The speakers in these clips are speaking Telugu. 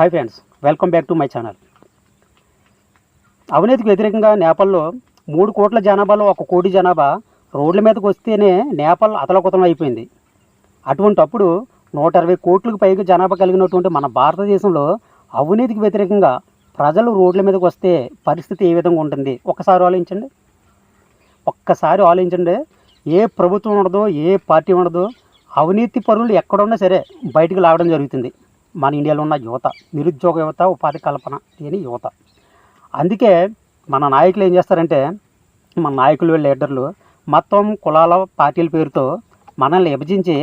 Hi friends welcome back to my channel అవినీతికి వ్యతిరేకంగా నేపాల్లో మూడు కోట్ల జనాభాలో ఒక కోటి జనాభా రోడ్ల మీదకి వస్తేనే నేపాల్ అతలకుతలం అయిపోయింది. అటువంటప్పుడు నూట ఇరవై కోట్లకు పైగా జనాభా కలిగినటువంటి మన భారతదేశంలో అవినీతికి వ్యతిరేకంగా ప్రజలు రోడ్ల మీదకి వస్తే పరిస్థితి ఏ విధంగా ఉంటుంది? ఒక్కసారి ఆలోచించండి. ఒక్కసారి ఆలోచించండి. ఏ ప్రభుత్వం ఉండదో ఏ పార్టీ ఉండదో అవినీతి పరులు ఎక్కడున్నా సరే బయటికి లావడం జరుగుతుంది. మన ఇండియాలో ఉన్న యువత నిరుద్యోగ యువత ఉపాధి కల్పన లేని యువత. అందుకే మన నాయకులు ఏం చేస్తారంటే మన నాయకులు లీడర్లు మొత్తం కులాల పార్టీల పేరుతో మనల్ని విభజించి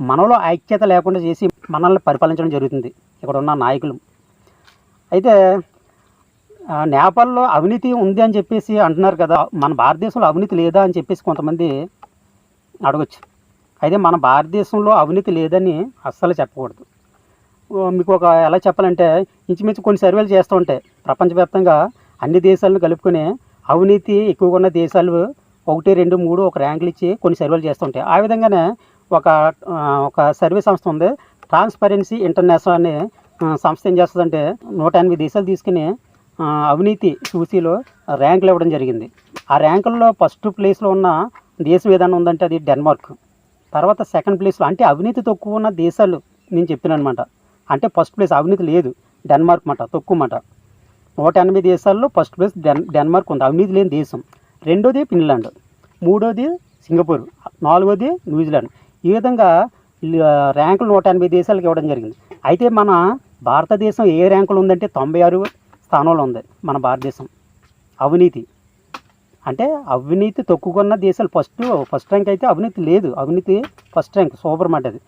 మనలో ఐక్యత లేకుండా చేసి మనల్ని పరిపాలించడం జరుగుతుంది. ఇక్కడ ఉన్న నాయకులు. అయితే నేపాల్లో అవినీతి ఉంది అని చెప్పేసి అంటున్నారు కదా. మన భారతదేశంలో అవినీతి లేదా అని చెప్పేసి కొంతమంది అడగచ్చు. అయితే మన భారతదేశంలో అవినీతి లేదని అస్సలు చెప్పకూడదు. మీకు ఒక ఎలా చెప్పాలంటే ఇంచుమించు కొన్ని సర్వేలు చేస్తూ ఉంటాయి. ప్రపంచవ్యాప్తంగా అన్ని దేశాలను కలుపుకొని అవినీతి ఎక్కువగా ఉన్న దేశాలు ఒకటి రెండు మూడు ఒక ర్యాంకులు ఇచ్చి కొన్ని సర్వేలు చేస్తుంటాయి ఆ విధంగానే ఒక ఒక సర్వే సంస్థ ఉంది. ట్రాన్స్పరెన్సీ ఇంటర్నేషనల్ అనే సంస్థ ఏం చేస్తుందంటే నూట ఎనభై దేశాలు తీసుకుని అవినీతి సూచీలో ర్యాంకులు ఇవ్వడం జరిగింది. ఆ ర్యాంకుల్లో ఫస్ట్ ప్లేస్లో ఉన్న దేశం ఏదైనా ఉందంటే అది డెన్మార్క్. తర్వాత సెకండ్ ప్లేస్లో అంటే అవినీతి తక్కువ ఉన్న దేశాలు నేను చెప్తున్నాను అనమాట అంటే ఫస్ట్ ప్లేస్ అవినీతి లేదు. డెన్మార్క్ మాట తక్కువ మాట. నూట ఎనభై దేశాల్లో ఫస్ట్ ప్లేస్ డెన్ డెన్మార్క్ ఉంది. అవినీతి లేని దేశం. రెండోది ఫిన్లాండ్. మూడోది సింగపూర్. నాలుగోది న్యూజిలాండ్. ఈ విధంగా ర్యాంకులు నూట ఎనభై దేశాలకు ఇవ్వడం జరిగింది. అయితే మన భారతదేశం ఏ ర్యాంకులు ఉందంటే తొంభై ఆరు స్థానంలో ఉంది మన భారతదేశం. అవినీతి. అంటే అవినీతి తక్కువన్న దేశాలు ఫస్ట్ ఫస్ట్ ర్యాంక్ అయితే అవినీతి లేదు. అవినీతి ఫస్ట్ ర్యాంక్ సూపర్ మాట అది.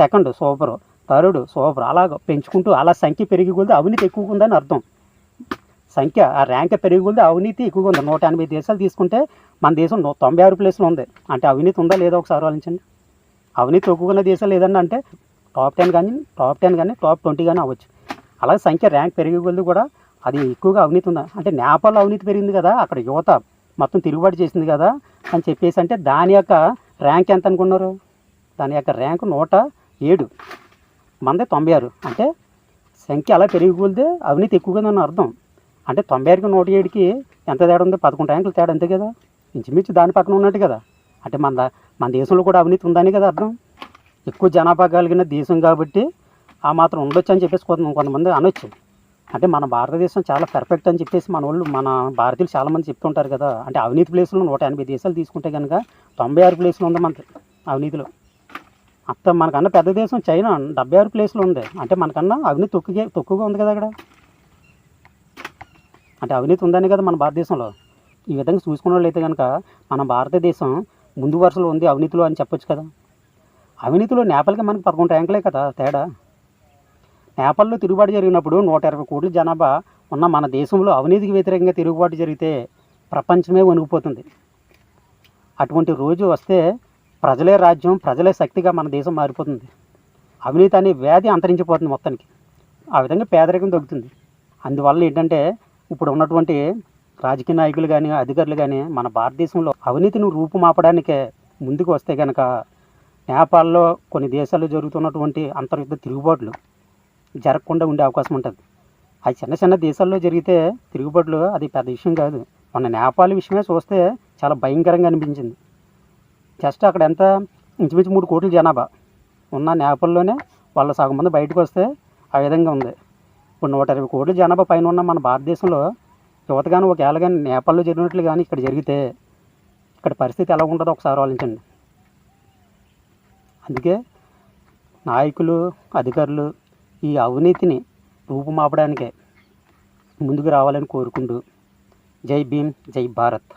Second super. తరుడు సూపర్ అలా పెంచుకుంటూ అలా సంఖ్య పెరిగి కొద్ది అవినీతి ఎక్కువగా ఉందని అర్థం. సంఖ్య ఆ ర్యాంక్ పెరిగి కొద్ది అవినీతి ఎక్కువగా ఉంది నూట ఎనభై దేశాలు తీసుకుంటే మన దేశం తొంభై ఆరు ప్లేస్లో ఉంది. అంటే అవినీతి ఉందా లేదా ఒకసారి ఆలోచించండి. అవినీతి ఎక్కువగా ఉన్న దేశాలు ఏదన్నా అంటే టాప్ టెన్ కానీ టాప్ టెన్ కానీ టాప్ ట్వంటీ కానీ అవ్వచ్చు. అలాగే సంఖ్య ర్యాంక్ పెరిగి కొద్ది కూడా అది ఎక్కువగా అవినీతి ఉందా? అంటే నేపాల్లో అవినీతి పెరిగింది కదా అక్కడ యువత మొత్తం తిరుగుబాటు చేసింది కదా అని చెప్పేసి అంటే దాని యొక్క ర్యాంక్ ఎంత అనుకున్నారు? దాని యొక్క ర్యాంక్ నూట ఏడు. మనది తొంభై ఆరు. అంటే సంఖ్య అలా పెరిగిపోతే అవినీతి ఎక్కువగా ఉందని అర్థం. అంటే తొంభై ఆరుకి నూట ఏడుకి ఎంత తేడా ఉంది? పదకొండు ట్యాంకులు తేడా అంతే కదా. ఇంచుమించు దాని పక్కన ఉన్నట్టు కదా. అంటే మన మన దేశంలో కూడా అవినీతి ఉందని కదా అర్థం. ఎక్కువ జనాభా కలిగిన దేశం కాబట్టి ఆ మాత్రం ఉండొచ్చు అని చెప్పేసి కొంత కొంతమంది అనొచ్చు. అంటే మన భారతదేశం చాలా పర్ఫెక్ట్ అని చెప్పేసి మన వాళ్ళు మన భారతీయులు చాలామంది చెప్తుంటారు కదా. అంటే అవినీతి ప్లేస్లో నూట ఎనభై దేశాలు తీసుకుంటే కనుక తొంభై ఆరు ప్లేసులు ఉంది మనకి అవినీతిలో. అంత మనకన్నా పెద్ద దేశం చైనా డెబ్బై ఆరు ప్లేస్లో ఉంది. అంటే మనకన్నా అవినీతి తక్కువగా తక్కువగా ఉంది కదా అక్కడ. అంటే అవినీతి ఉందని కదా మన భారతదేశంలో. ఈ విధంగా చూసుకున్న వాళ్ళు కనుక మన భారతదేశం ముందు వరుసలో ఉంది అవినీతిలో అని చెప్పొచ్చు కదా. అవినీతిలో నేపాల్కి మనకి పదకొండు ర్యాంకులే కదా తేడా. నేపాల్లో తిరుగుబాటు జరిగినప్పుడు నూట ఇరవై కోట్ల జనాభా ఉన్న మన దేశంలో అవినీతికి వ్యతిరేకంగా తిరుగుబాటు జరిగితే ప్రపంచమే వణికిపోతుంది. అటువంటి రోజు వస్తే ప్రజలే రాజ్యం ప్రజలే శక్తిగా మన దేశం మారిపోతుంది. అవినీతి అనే వ్యాధి అంతరించిపోతుంది మొత్తానికి. ఆ విధంగా పేదరికం తగ్గుతుంది. అందువల్ల ఏంటంటే ఇప్పుడు ఉన్నటువంటి రాజకీయ నాయకులు కానీ అధికారులు కానీ మన భారతదేశంలో అవినీతిని రూపుమాపడానికే ముందుకు వస్తే కనుక నేపాల్లో కొన్ని దేశాల్లో జరుగుతున్నటువంటి అంతర్యుద్ధ తిరుగుబాట్లు జరగకుండా ఉండే అవకాశం ఉంటుంది. అది చిన్న చిన్న దేశాల్లో జరిగితే తిరుగుబాట్లు అది పెద్ద విషయం కాదు. మన నేపాల్ విషయమే చూస్తే చాలా భయంకరంగా అనిపించింది. జస్ట్ అక్కడ ఎంత? ఇంచుమించు మూడు కోట్ల జనాభా. ఉన్న నేపాల్లోనే వాళ్ళ సగం మంది బయటకు వస్తే ఆ విధంగా ఉంది. ఇప్పుడు నూట ఇరవై కోట్ల జనాభా పైన ఉన్న మన భారతదేశంలో యువత కానీ ఒకవేళ కానీ నేపాల్లో జరిగినట్లు కానీ ఇక్కడ జరిగితే ఇక్కడ పరిస్థితి ఎలా ఉంటుందో ఒకసారి ఆలోచించండి. అందుకే నాయకులు అధికారులు ఈ అవినీతిని రూపుమాపడానికే ముందుకు రావాలని కోరుకుంటూ జై భీమ్ జై భారత్.